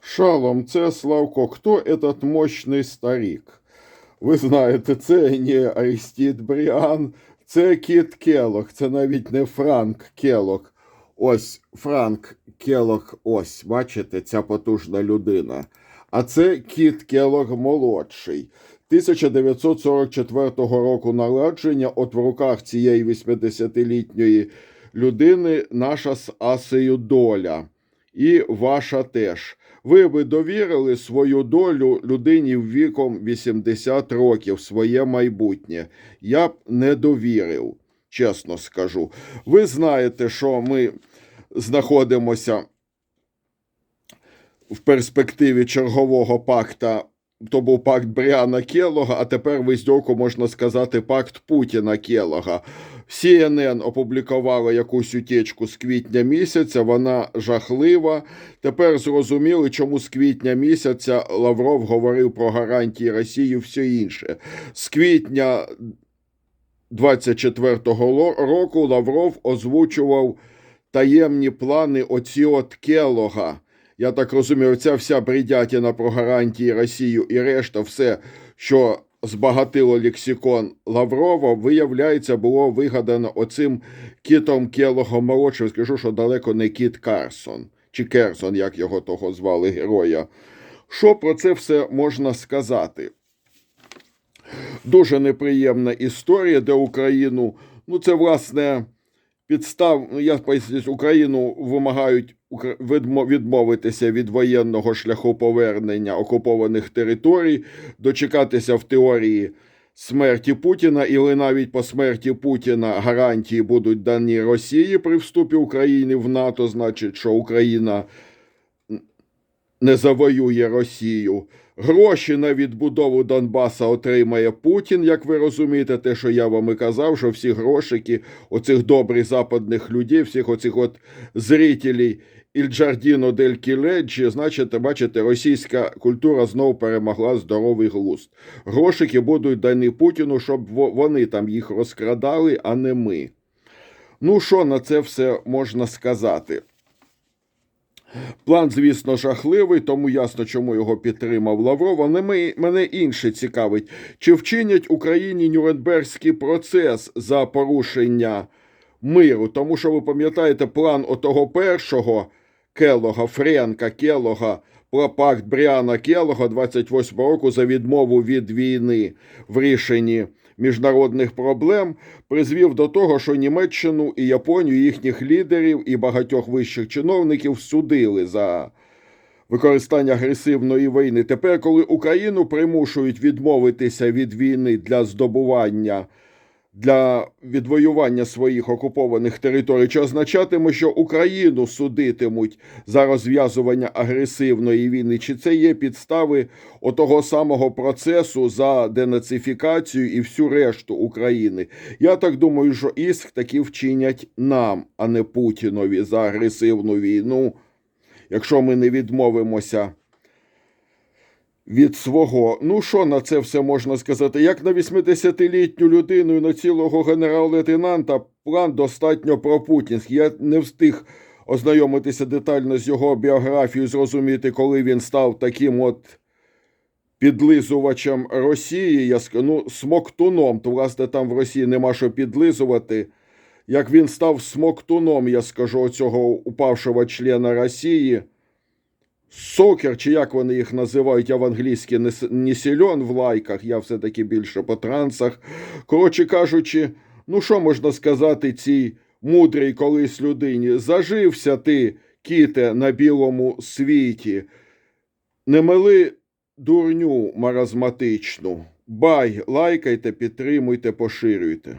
Шалом, це Славко. Хто этот мощний старик? Ви знаєте, це не Арістід Бріан, це Кіт Келох, це навіть не Франк Келох. Ось Франк Келох, ось, бачите, ця потужна людина. А це Кіт Келох молодший. 1944 року народження, от в руках цієї 80-літньої людини наша з Асею доля. І ваша теж. Ви би довірили свою долю людині віком 80 років, своє майбутнє. Я б не довірив, чесно скажу. Ви знаєте, що ми знаходимося в перспективі чергового пакта. То був пакт Бріана Келога, а тепер виздьоку можна сказати пакт Путіна Келога. CNN опублікувала якусь утечку з квітня місяця, вона жахлива. Тепер зрозуміли, чому з квітня місяця Лавров говорив про гарантії Росії все інше. З квітня 24-го року Лавров озвучував таємні плани оці от Келога. Я так розумію, ця вся бредятіна про гарантії Росію і решта, все, що збагатило лексикон Лаврова, виявляється, було вигадано оцим кітом Келогом молодшим. Скажу, що далеко не кіт Карсон, чи Керсон, як його того звали героя. Що про це все можна сказати? Дуже неприємна історія, де Україну, ну це власне підстав, ну, я поясню, Україну вимагають відмовитися від воєнного шляху повернення окупованих територій, дочекатися в теорії смерті Путіна, і навіть по смерті Путіна гарантії будуть дані Росії при вступі України в НАТО, значить, що Україна не завоює Росію. Гроші на відбудову Донбаса отримає Путін, як ви розумієте, те, що я вам і казав, що всі грошики оцих добрих западних людей, всіх оцих от зрителей Ільджардіно дель Кіледжі, значить, бачите, російська культура знову перемогла здоровий глузд. Грошики будуть дані Путіну, щоб во- вони там їх розкрадали, а не ми. Ну, що на це все можна сказати? План, звісно, жахливий, тому ясно, чому його підтримав Лавров. Але мене інше цікавить, чи вчинять Україні Нюрнберзький процес за порушення миру? Тому що ви пам'ятаєте план отого першого Келога, Френка Келога, про пакт Бріана Келога 28 року за відмову від війни в рішенні міжнародних проблем призвів до того, що Німеччину і Японію, їхніх лідерів і багатьох вищих чиновників судили за використання агресивної війни. Тепер, коли Україну примушують відмовитися від війни для здобування. Для відвоювання своїх окупованих територій, чи означатиме, що Україну судитимуть за розв'язування агресивної війни, чи це є підстави отого самого процесу за денацифікацію і всю решту України? Я так думаю, що іск таки вчинять нам, а не Путінові за агресивну війну, якщо ми не відмовимося від свого. Ну, що на це все можна сказати? Як на 80-літню людину і на цілого генерал-лейтенанта план достатньо пропутінський. Я не встиг ознайомитися детально з його біографією, зрозуміти, коли він став таким от підлизувачем Росії. Я ск- ну, смоктуном. То, власне, там в Росії нема що підлизувати. Як він став смоктуном, я скажу, цього упавшого члена Росії. Сокер, чи як вони їх називають, я в англійській не, с- не сильон в лайках, я все-таки більше по трансах. Коротше кажучи, ну що можна сказати цій мудрій колись людині? Зажився ти, кіте, на білому світі. Не мили дурню маразматичну. Бай, лайкайте, підтримуйте, поширюйте.